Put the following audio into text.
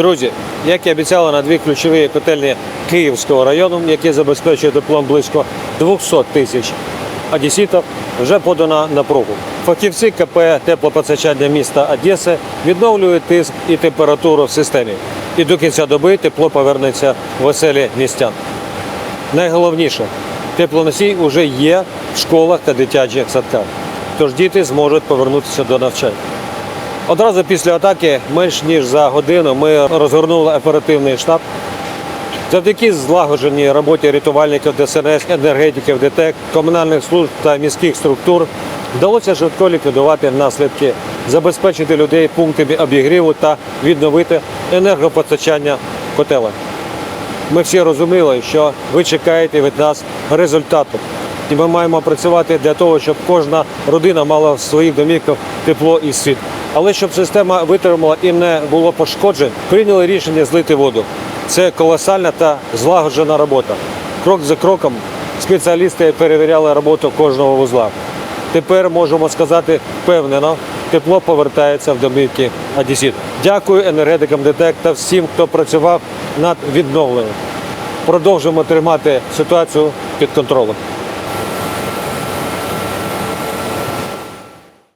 Друзі, як і обіцяли на дві ключові котельні Київського району, які забезпечують теплом близько 200 тисяч одеситів, вже подана напругу. Фахівці КП теплопостачання міста Одеси відновлюють тиск і температуру в системі. І до кінця доби тепло повернеться в оселі містян. Найголовніше, теплоносій вже є в школах та дитячих садках. Тож діти зможуть повернутися до навчання. Одразу після атаки, менш ніж за годину, ми розгорнули оперативний штаб. Завдяки злагодженій роботі рятувальників ДСНС, енергетиків, ДТЕК, комунальних служб та міських структур вдалося швидко ліквідувати наслідки, забезпечити людей пунктами обігріву та відновити енергопостачання котелень. Ми всі розуміли, що ви чекаєте від нас результату. І ми маємо працювати для того, щоб кожна родина мала в своїх домівках тепло і світ. Але щоб система витримала і не було пошкоджень, прийняли рішення злити воду. Це колосальна та злагоджена робота. Крок за кроком спеціалісти перевіряли роботу кожного вузла. Тепер можемо сказати впевнено, тепло повертається в домівки Одесіт. Дякую енергетикам ДТЕК та всім, хто працював над відновленням. Продовжуємо тримати ситуацію під контролем.